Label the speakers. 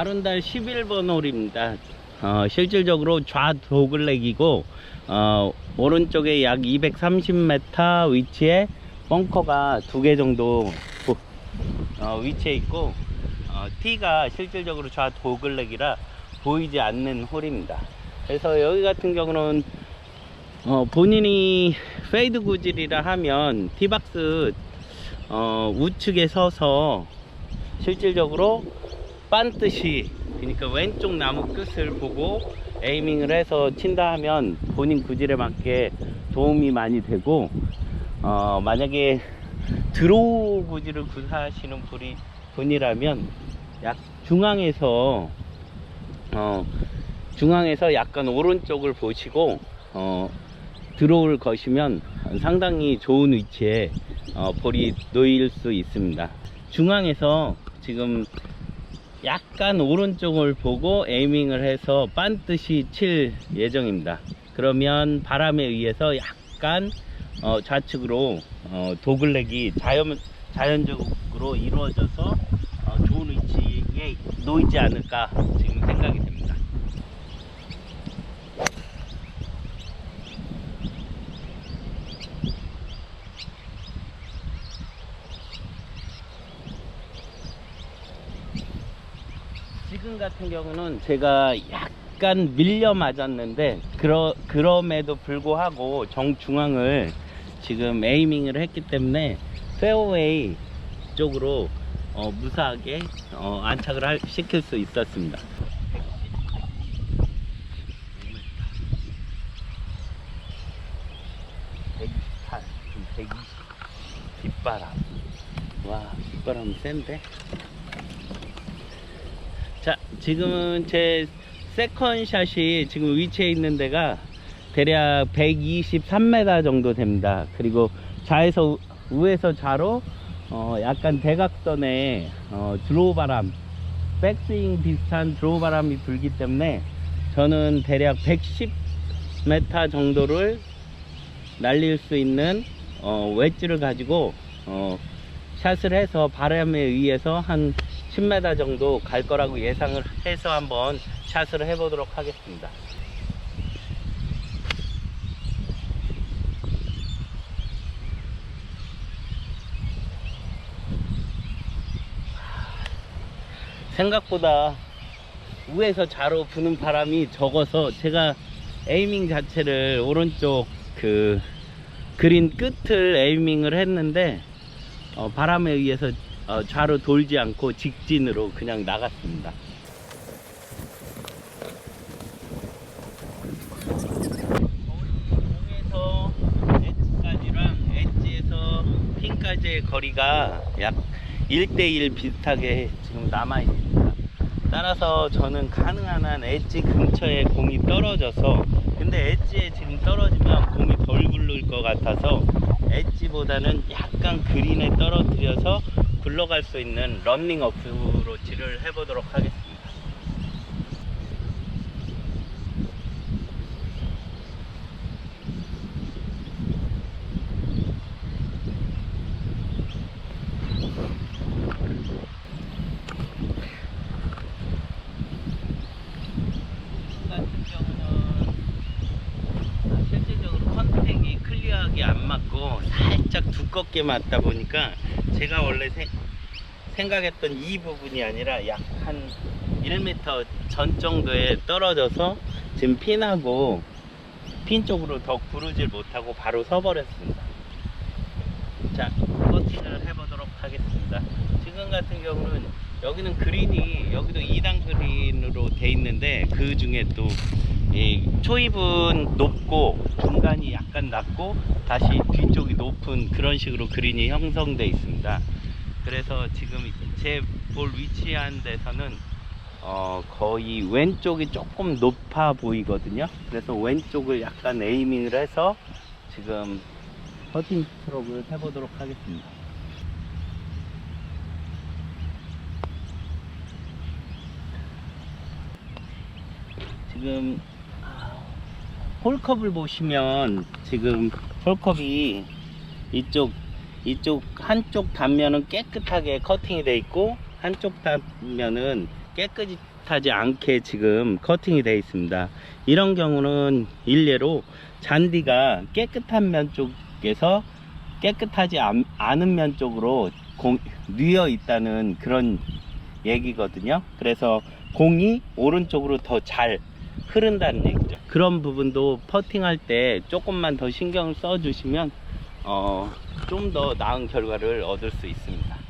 Speaker 1: 아른달 11번 홀입니다. 어, 실질적으로 좌도글렉이고 어, 오른쪽에 약 230m 위치에 벙커가 두 개 정도 보- 어, 위치해 있고 어, 티가 실질적으로 좌도글렉이라 보이지 않는 홀입니다. 그래서 여기 같은 경우는 어, 본인이 페이드 구질이라 하면 티박스 어, 우측에 서서 실질적으로 반듯이 그러니까 왼쪽 나무 끝을 보고 에이밍을 해서 친다 하면 본인 구질에 맞게 도움이 많이 되고 어, 만약에 드로우 구질을 구사하시는 분이, 분이라면 약 중앙에서 어, 중앙에서 약간 오른쪽을 보시고 어, 드로우를 거시면 상당히 좋은 위치에 어, 볼이 놓일 수 있습니다. 중앙에서 지금 약간 오른쪽을 보고 에이밍을 해서 반듯이 칠 예정입니다. 그러면 바람에 의해서 약간 어, 좌측으로 어, 도글렉이 자연, 자연적으로 이루어져서 어, 좋은 위치에 놓이지 않을까 지금 생각이 됩니다. 같은 경우는 제가 약간 밀려 맞았는데 그러, 그럼에도 불구하고 정중앙을 지금 에이밍을 했기 때문에 페어웨이 쪽으로 어, 무사하게 어, 안착을 할- 시킬 수 있었습니다. 128, 지금 120 빗바람. 와, 빗바람 센데? 자, 지금은 제 세컨샷이 지금 위치해 있는 데가 대략 123m 정도 됩니다. 그리고 좌에서 우- 우에서 좌로 어, 약간 대각선에 어, 드로우 바람, 백스윙 비슷한 드로우 바람이 불기 때문에 저는 대략 110m 정도를 날릴 수 있는 어, 웨지를 가지고 어, 샷을 해서 바람에 의해서 한 10m 정도 갈 거라고 예상을 해서 한번 샷을 해보도록 하겠습니다. 생각보다 우에서 좌로 부는 바람이 적어서 제가 에이밍 자체를 오른쪽 그 그린 끝을 에이밍을 했는데 어, 바람에 의해서 어, 좌로 돌지 않고 직진으로 그냥 나갔습니다. 공에서 엣지까지랑 엣지에서 핀까지의 거리가 약 1대1 비슷하게 지금 남아 있습니다. 따라서 저는 가능한 한 엣지 근처에 공이 떨어져서 근데 엣지에 지금 떨어지면 공이 덜 굴릴 것 같아서 엣지보다는 약간 그린에 떨어뜨려서 굴러갈 수 있는 런닝 어프로치를 해보도록 하겠습니다. 아, 실질적으로 컨택이 클리어하게 안 맞고 살짝 두껍게 맞다 보니까 제가 원래 세- 생각했던 이 부분이 아니라 약 한 1m 전 정도에 떨어져서 지금 핀하고 핀 쪽으로 더 구르질 못하고 바로 서버렸습니다. 자, 커팅을 해보도록 하겠습니다. 지금 같은 경우는 여기는 그린이 여기도 2단 그린으로 돼 있는데 그 중에 또이 초입은 높고 중간이 약간 낮고 다시 뒤쪽이 높은 그런 식으로 그린이 형성돼 있습니다. 그래서 지금 제 볼 위치한 데서는 어 거의 왼쪽이 조금 높아 보이거든요. 그래서 왼쪽을 약간 에이밍을 해서 지금 퍼팅 스트로크를 해보도록 하겠습니다. 지금 홀컵을 보시면 지금 홀컵이 이쪽 이쪽 한쪽 단면은 깨끗하게 커팅이 돼 있고 한쪽 단면은 깨끗하지 않게 지금 커팅이 되어 있습니다. 이런 경우는 일례로 잔디가 깨끗한 면 쪽에서 깨끗하지 않, 않은 면 쪽으로 공, 뉘어 있다는 그런 얘기거든요. 그래서 공이 오른쪽으로 더 잘 흐른다는 얘기죠. 그런 부분도 퍼팅할 때 조금만 더 신경을 써 주시면 어, 좀 더 나은 결과를 얻을 수 있습니다.